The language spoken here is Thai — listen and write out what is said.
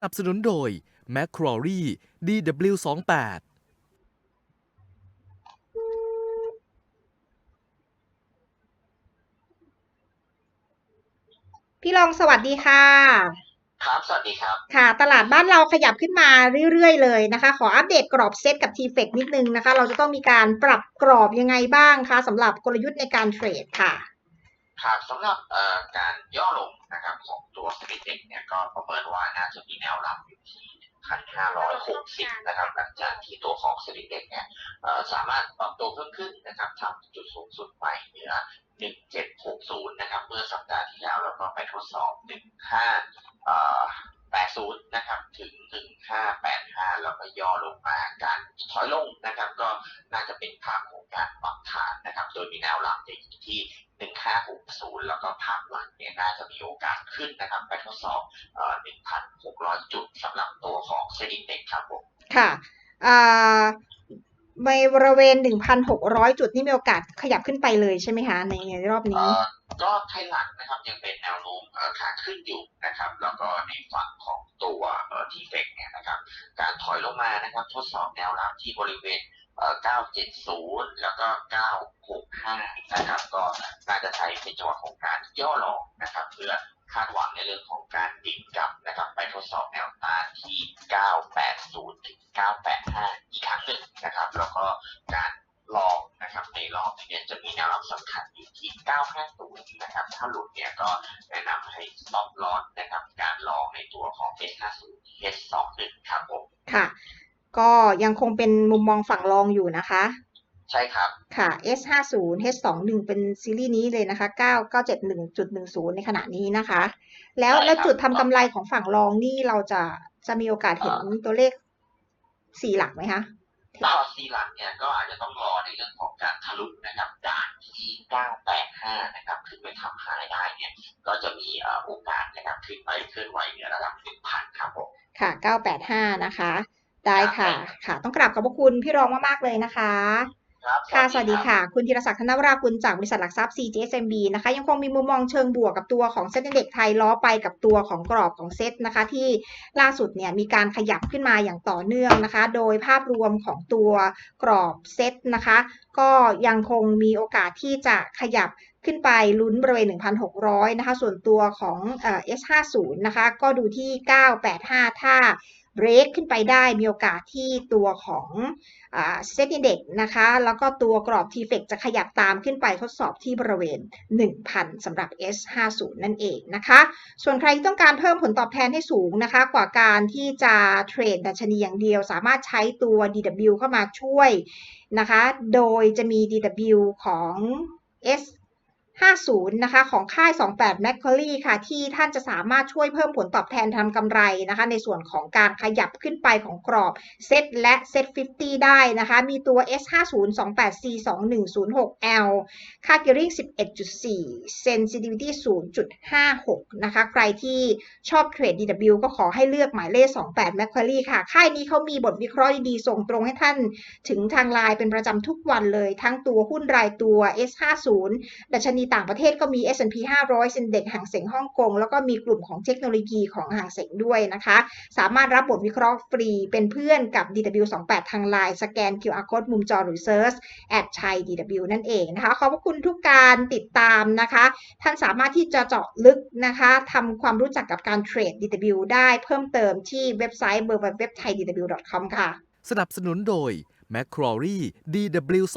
สนับสนุนโดย m c q u a r e DW28 พี่รองสวัสดีค่ะ ครับ สวัสดีครับ ค่ะ ตลาดบ้านเราขยับขึ้นมาเรื่อยๆ เลยนะคะ ขออัปเดตกรอบเซตกับ t f e c นิดนึงนะคะ เราจะต้องมีการปรับกรอบยังไงบ้างคะสำหรับกลยุทธ์ในการเทรดค่ะ ครับสำหรับการย่อลงนะครับของตัวสปิเด็กเนี่ยก็ประเมินว่าน่าจะมีแนวรับอยู่ที่1,560 นะครับหลังจากที่ตัวของสปิเด็กเนี่ยสามารถปรับตัวเพิ่มขึ้นนะครับทำจุดสูงสุดไปเหนือ 1760 นะครับ เมื่อสัปดาห์ที่แล้วแล้วก็ไปทดสอบ 15เอ่อ80 นะครับถึง 1585 แล้วก็ย่อลงมาการถอยลงนะครับ ก็น่าจะเป็นภาพของการปรับฐานนะครับ โดยมีแนวรับอยู่ที่ เนี่ยอยู่ที่1560แล้วก็ภาพหลังเนี่ยน่าจะมีโอกาสขึ้นนะครับ ไปทดสอบเอ่อ1,600 จุดสำหรับตัวของเซ็นดิเด็กครับผมค่ะอ่าในบริเวณ 1,600 จุดนี่มีโอกาสขยับขึ้นไปเลยใช่ไหมคะในในรอบเอ่นี้อก็ไทยหลังนะครับยังเป็นแนวโน้มเอ่อขาขึ้นอยู่นะครับ แล้วก็ในฝั่งของตัวเอ่อทีเฟกเนี่ยนะครับ การถอยลงมานะครับ ทดสอบแนวรับที่บริเวณเอ่อ 970 แล้วก็ 965 นะครับ ก็น่าจะใช้เป็นจังหวะของการย่อลงนะครับ เพื่อคาดหวังในเรื่องของการดิ่งกลับนะครับ ไปทดสอบแนวต้านที่ 980 ถึง 985 อีกครั้งหนึ่งนะครับ แล้วก็การลองนะครับในรอบนี้เนี่ยจะมีแนวรับสำคัญอยู่ที่ 950 นะครับ ถ้าหลุดเนี่ยก็แนะนำให้ stop loss นะครับ การลองในตัวของ S50 S21 ครับผม ค่ะ ก็ยังคงเป็นมุมมองฝั่งรองอยู่นะคะ ใช่ครับ ค่ะ S50 H21 เป็นซีรีส์นี้เลยนะคะ 9971.10 ในขณะนี้นะคะ แล้วใช่ครับแล้วจุดทำกำไรของฝั่งรองนี่เราจะจะมีโอกาสเห็นตัวเลขสี่หลักไหมคะต่อซีหลังเนี่ยก็อาจจะต้องรอในเรื่องของการทะลุนะครับด่านที่ 985 นะครับขึ้นไปทำหายได้เนี่ย ก็จะมีเอ่อโอกาสนะครับขึ้นไปเคลื่อนไหวเหนือระดับ1,000 ครับผม ค่ะ 985 นะคะ ได้ค่ะครับค่ะ ต้องกราบขอบพระคุณพี่รองมากๆเลยนะคะครับค่ะ สวัสดีรับค่ะ คุณธีรศักดิ์ธนวรากุลจากบริษัทหลักทรัพย์ CGSMB นะคะ ยังคงมีมุมมองเชิงบวกกับตัวของเซ็ตเด็กไทยล้อไปกับตัวของกรอบของเซ็ตนะคะ ที่ล่าสุดเนี่ยมีการขยับขึ้นมาอย่างต่อเนื่องนะคะ โดยภาพรวมของตัวกรอบเซ็ตนะคะ ก็ยังคงมีโอกาสที่จะขยับขึ้นไปลุ้นบริเวณ 1,600 นะคะ ส่วนตัวของเอ่อ S50 นะคะ ก็ดูที่ 985 ถ้า เบรกขึ้นไปได้มีโอกาสที่ตัวของเซ็ตอินเด็กนะคะ แล้วก็ตัวกรอบ t f e c จะขยับตามขึ้นไปทดสอบที่บริเวณ 1,000สำหรับ S50 นั่นเองนะคะ ส่วนใครที่ต้องการเพิ่มผลตอบแทนให้สูงนะคะ กว่าการที่จะเทรดดัชนีอย่างเดียว สามารถใช้ตัว DW เข้ามาช่วยนะคะ โดยจะมี DW ของ S 50 นะคะ ของค่าย 28 m c q u a r i e ค่ะ ที่ท่านจะสามารถช่วยเพิ่มผลตอบแทนทำกำไรนะคะ ในส่วนของการขยับขึ้นไปของกรอบเซตและเซต50 ได้นะคะ มีตัว S50 28C 2106L ค่า gearing 11.4 sensitivity 0.56 นะคะ ใครที่ชอบเทรด DW ก็ขอให้เลือกหมายเลข 28 m c q u a r i e ค่ะ ค่ายนี้เขามีบทวิเคราะห์ดีส่งตรงให้ท่านถึงทางไลน์เป็นประจำทุกวันเลย ทั้งตัวหุ้นรายตัว S50 ดัชนีต่างประเทศก็มี S&P 500เซ็นเด็กห่างเสงฮ่องกง แล้วก็มีกลุ่มของเทคโนโลยีของห่างเสงด้วยนะคะ สามารถรับบทวิเคราะห์ฟรีเป็นเพื่อนกับ DW28 ทางไลน์สแกน QR code มุมจอหรือเซิร์แอดชัย DW นั่นเองนะคะ ขอบพระคุณทุกการติดตามนะคะ ท่านสามารถที่จะเจาะลึกนะคะทำความรู้จักกับการเทรด DW ได้เพิ่มเติมที่เว็บไซต์ www.thaidw.com ค่ะ สนับสนุนโดย Macquarie DW2